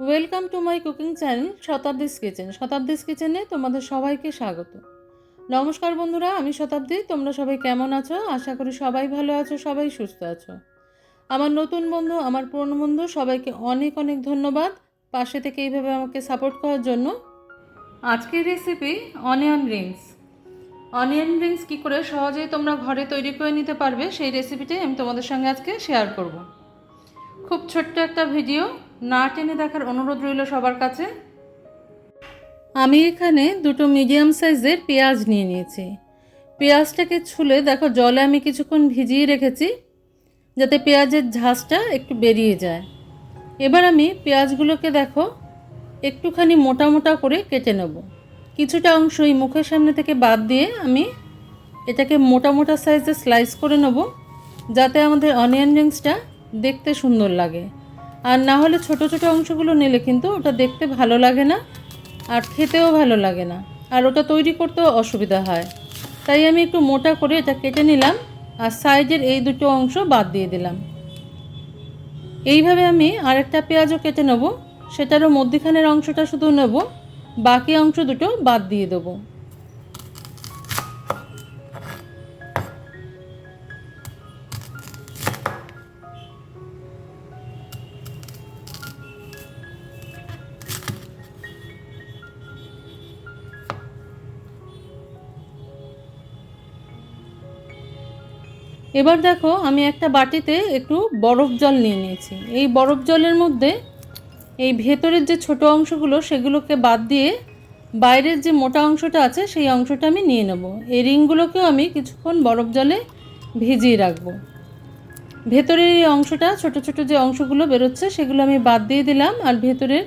Welcome to my cooking channel Shatabdi's kitchen Shatabdi's কিচেনে তোমাদের সবাইকে স্বাগত। নমস্কার বন্ধুরা, আমি শতাব্দী তোমরা সবাই কেমন আছো? আশা করি সবাই ভালো আছো, সবাই সুস্থ আছো। আমার নতুন বন্ধু, আমার পুরনো বন্ধু, সবাইকে অনেক অনেক ধন্যবাদ। পাশে থেকে এইভাবে আমাকে সাপোর্ট করার জন্য। আজকের recipe onion rings onion rings কী করে সহজেই তোমরা ঘরে তৈরি করে নিতে পারবে, সেই রেসিপিটাই আমি তোমাদের সঙ্গে আজকে শেয়ার করব। খুব ছোট্ট একটা ভিডিও না টেনে দেখার অনুরোধ রইল সবার কাছে। আমি এখানে দুটো মিডিয়াম সাইজের পেঁয়াজ নিয়ে নিয়েছি। পেঁয়াজটাকে ছুলে দেখো জলে আমি কিছুক্ষণ ভিজিয়ে রেখেছি, যাতে পেঁয়াজের ঝাঁসটা একটু বেরিয়ে যায়। এবার আমি পেঁয়াজগুলোকে দেখো একটুখানি মোটা মোটা করে কেটে নেব। কিছুটা অংশ এই মুখের সামনে থেকে বাদ দিয়ে আমি এটাকে মোটা মোটা সাইজে স্লাইস করে নেব, যাতে আমাদের অনিয়ন রিংসটা দেখতে সুন্দর লাগে। আর না হলে ছোট ছোট অংশগুলো নিলে কিন্তু ওটা দেখতে ভালো লাগে না আর খেতেও ভালো লাগে না। আর ওটা তৈরি করতেও অসুবিধা হয়। তাই আমি একটু মোটা করে এটা কেটে নিলাম আর সাইজের এই দুটো অংশ বাদ দিয়ে দিলাম। এইভাবে আমি আরেকটা পেঁয়াজও কেটে নেব, সেটারও মধ্যিখানের অংশটা শুধু নেব, বাকি অংশ দুটো বাদ দিয়ে দেবো। এবার দেখো আমি একটা বাটিতে একটু বরফ জল নিয়ে নিয়েছি। এই বরফ জলের মধ্যে এই ভেতরের যে ছোট অংশগুলো সেগুলোকে বাদ দিয়ে বাইরের যে মোটা অংশটা আছে সেই অংশটা আমি নিয়ে নেব। এই রিংগুলোকেও আমি কিছুক্ষণ বরফ জলে ভিজিয়ে রাখব। ভেতরের এই অংশটা, ছোট ছোট যে অংশগুলো বেরোচ্ছে সেগুলো আমি বাদ দিয়ে দিলাম আর ভেতরের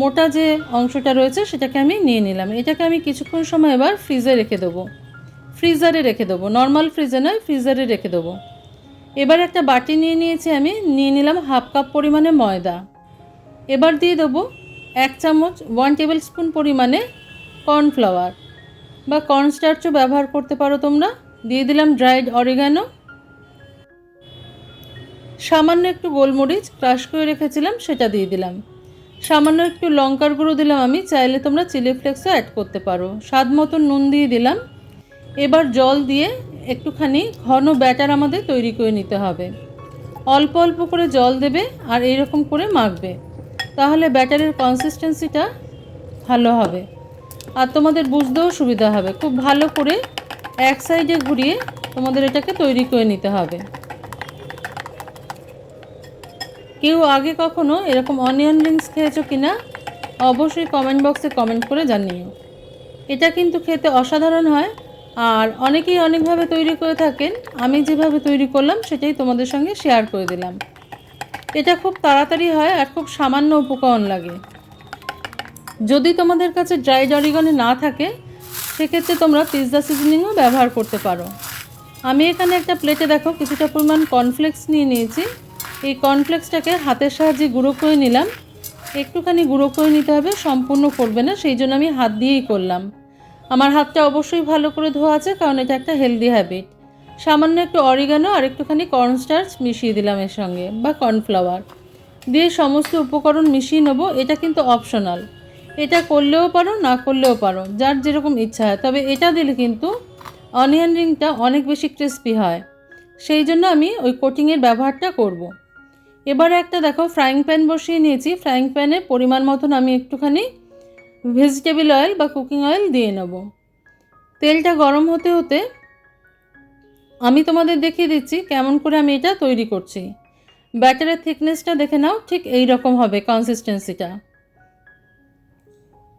মোটা যে অংশটা রয়েছে সেটাকে আমি নিয়ে নিলাম। এটাকে আমি কিছুক্ষণ সময় এবার ফ্রিজে রেখে দেবো। ফ্রিজারে রেখে দেবো। নর্মাল ফ্রিজে নয়, ফ্রিজারে রেখে দেবো। এবার একটা বাটি নিয়ে নিয়েছি আমি, নিয়ে নিলাম হাফ কাপ পরিমাণে ময়দা। এবার দিয়ে দেবো এক চামচ ওয়ান টেবিল স্পুন পরিমাণে কর্নফ্লাওয়ার বা কর্নস্টার্চও ব্যবহার করতে পারো তোমরা। দিয়ে দিলাম ড্রাইড অরিগানো সামান্য একটু গোলমরিচ ক্রাশ করে রেখেছিলাম, সেটা দিয়ে দিলাম। সামান্য একটু লঙ্কার গুঁড়ো দিলাম আমি, চাইলে তোমরা চিলি ফ্লেক্সও অ্যাড করতে পারো। স্বাদ মতো নুন দিয়ে দিলাম। এবার জল দিয়ে একটুখানি ঘন ব্যাটার আমাদের তৈরি করে নিতে হবে। অল্প অল্প করে জল দেবে আর এইরকম করে মাখবে। তাহলে ব্যাটারের কনসিস্টেন্সিটা ভালো হবে। আর তোমাদের বুঝতেও সুবিধা হবে। খুব ভালো করে এক সাইডে ঘুরিয়ে তোমাদের এটাকে তৈরি করে নিতে হবে। কেউ আগে কখনো এরকম অনিয়ন রিংস খেয়েছো কি না অবশ্যই কমেন্ট বক্সে কমেন্ট করে জানিও। এটা কিন্তু খেতে অসাধারণ হয়। আর অনেকেই অনেকভাবে তৈরি করে থাকেন। আমি যেভাবে তৈরি করলাম, সেটাই তোমাদের সঙ্গে শেয়ার করে দিলাম। এটা খুব তাড়াতাড়ি হয় আর খুব সামান্য উপকরণ লাগে। যদি তোমাদের কাছে ড্রাই জরিগনে না থাকে, সেক্ষেত্রে তোমরা পিৎজা সিজনিংও ব্যবহার করতে পারো। আমি এখানে একটা প্লেটে দেখো, কিছুটা পরিমাণ কর্নফ্লেক্স নিয়ে নিয়েছি। এই কর্নফ্লেক্সটাকে হাতের সাহায্যে গুঁড়ো করে নিলাম। একটুখানি গুঁড়ো করে নিতে হবে, সম্পূর্ণ করবে না, সেই জন্য আমি হাত দিয়েই করলাম। আমার হাতটা অবশ্যই ভালো করে ধোয়া আছে, কারণ এটা একটা হেলদি হ্যাবিট সামান্য একটু অরিগানো আর একটুখানি কর্নস্টার্চ মিশিয়ে দিলাম এর সঙ্গে, বা কর্নফ্লাওয়ার দিয়ে সমস্ত উপকরণ মিশিয়ে নেব, এটা কিন্তু অপশনাল এটা করলেও পারো, না করলেও পারো, যার যেরকম ইচ্ছা হয়। তবে এটা দিলে কিন্তু অনিয়ন রিংটা অনেক বেশি ক্রিস্পি হয়। সেই জন্য আমি ওই কোটিংয়ের ব্যবহারটা করব। এবারে একটা দেখো ফ্রাইং প্যান বসিয়ে নিয়েছি। ফ্রাইং প্যানে পরিমাণ মতন আমি একটুখানি ভেজিটেবল অয়েল বা কুকিং অয়েল দিয়ে নেব। তেলটা গরম হতে হতে আমি তোমাদের দেখিয়ে দিচ্ছি কেমন করে আমি এটা তৈরি করছি। ব্যাটারের থিকনেসটা দেখে নাও, ঠিক এই রকম হবে কনসিস্টেন্সিটা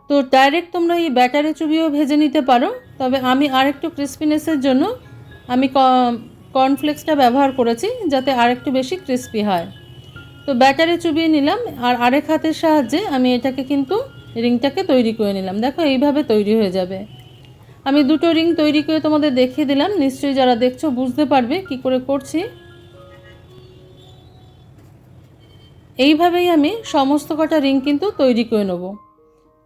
তো ডাইরেক্ট তোমরা এই ব্যাটারে চুবিও ভেজে নিতে পারো, তবে আমি আরেকটু ক্রিস্পিনেসের জন্য আমি কর্নফ্লেক্সটা ব্যবহার করেছি যাতে আরেকটু বেশি ক্রিস্পি হয়। তো ব্যাটারে চুবিয়ে নিলাম, আর আরেক হাতের সাহায্যে আমি এটাকে কিন্তু রিংটাকে তৈরি করে নিলাম। দেখো, এইভাবে তৈরি হয়ে যাবে। আমি দুটো রিং তৈরি করে তোমাদের দেখিয়ে দিলাম। নিশ্চয়ই যারা দেখছ বুঝতে পারবে কি করে করছি। এইভাবেই আমি সমস্ত কটা রিং কিন্তু তৈরি করে নেব।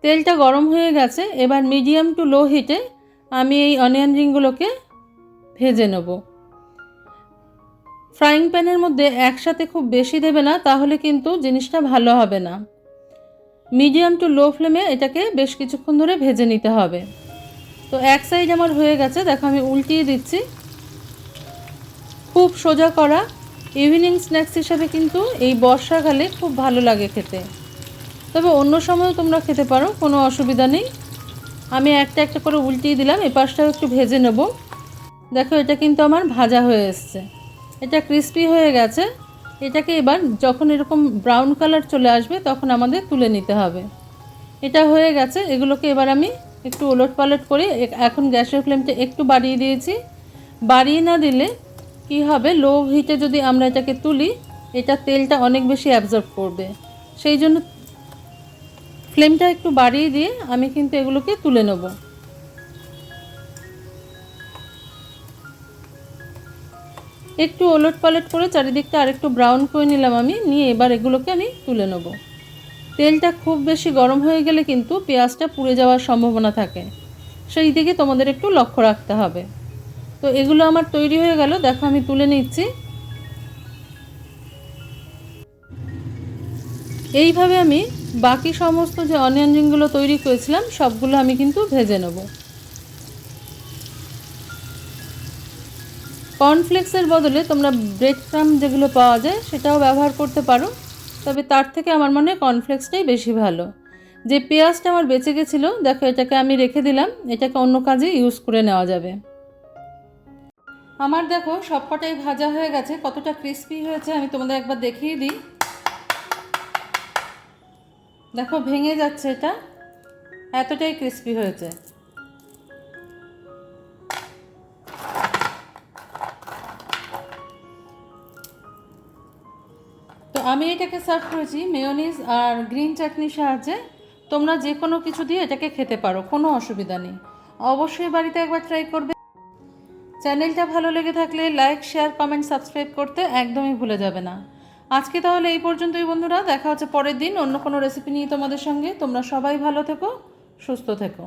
তেলটা গরম হয়ে গেছে। এবার মিডিয়াম টু লো হিটে আমি এই অনিয়ন রিংগুলোকে ভেজে নেব। ফ্রাইং প্যানের মধ্যে একসাথে খুব বেশি দেবে না, তাহলে কিন্তু জিনিসটা ভালো হবে না। মিডিয়াম টু লো ফ্লেমে এটাকে বেশ কিছুক্ষণ ধরে ভেজে নিতে হবে। তো এক সাইড আমার হয়ে গেছে, দেখো আমি উল্টিয়ে দিচ্ছি। খুব সোজা করা। ইভিনিং স্ন্যাক্স হিসাবে কিন্তু এই বর্ষাকালে খুব ভালো লাগে খেতে। তবে অন্য সময়ও তোমরা খেতে পারো, কোনো অসুবিধা নেই। আমি একটা একটা করে উল্টিয়ে দিলাম এ পাশটাও একটু ভেজে নেব। দেখো এটা কিন্তু আমার ভাজা হয়ে এসছে। এটা ক্রিস্পি হয়ে গেছে। এটাকে এবার যখন এরকম ব্রাউন কালার চলে আসবে, তখন আমাদের তুলে নিতে হবে। এটা হয়ে গেছে, এগুলোকে এবার আমি একটু ওলট পালট করে এখন গ্যাসের ফ্লেমটা একটু বাড়িয়ে দিয়েছি। বাড়িয়ে না দিলে কি হবে লো হিটে যদি আমরা এটাকে তুলি, এটা তেলটা অনেক বেশি অ্যাবজর্ব করবে। সেই জন্য ফ্লেমটা একটু বাড়িয়ে দিয়ে আমি কিন্তু এগুলোকে তুলে নেব। একটু ওলট পালট করে চারিদিকটা আরেকটু ব্রাউন করে নিলাম আমি, নিয়ে এবার এগুলোকে আমি তুলে নেব। তেলটা খুব বেশি গরম হয়ে গেলে কিন্তু পেঁয়াজটা পুড়ে যাওয়ার সম্ভাবনা থাকে। সেই দিকে তোমাদের একটু লক্ষ্য রাখতে হবে। তো এগুলো আমার তৈরি হয়ে গেল, দেখো আমি তুলে নিচ্ছি। এইভাবে আমি বাকি সমস্ত যে অনিয়ন তৈরি করেছিলাম, সবগুলো আমি কিন্তু ভেজে নেব। কর্নফ্লেক্সের বদলে তোমরা ব্রেড ক্রাম যেগুলো পাওয়া যায় সেটাও ব্যবহার করতে পারো। তবে তার থেকে আমার মনে হয় কর্নফ্লেক্সটাই বেশি ভালো। যে পেঁয়াজটা আমার বেঁচে গেছিল, দেখো এটাকে আমি রেখে দিলাম, এটাকে অন্য কাজে ইউজ করে নেওয়া যাবে। আমার দেখো সবকটাই ভাজা হয়ে গেছে, কতটা ক্রিস্পি হয়েছে আমি তোমাদের একবার দেখিয়ে দিই। দেখো ভেঙে যাচ্ছে এটা, এতটাই ক্রিস্পি হয়েছে। আমি এটাকে সার্ভ করেছি মেয়োনিজ আর গ্রিন চাটনির সাহায্যে। তোমরা যে কোনো কিছু দিয়ে এটাকে খেতে পারো, কোনো অসুবিধা নেই। অবশ্যই বাড়িতে একবার ট্রাই করবে। চ্যানেলটা ভালো লেগে থাকলে লাইক শেয়ার কমেন্ট সাবস্ক্রাইব করতে একদমই ভুলে যাবে না। আজকে তাহলে এই পর্যন্তই বন্ধুরা, দেখা হচ্ছে পরের দিন অন্য কোনো রেসিপি নিয়ে তোমাদের সঙ্গে। তোমরা সবাই ভালো থেকো, সুস্থ থেকো।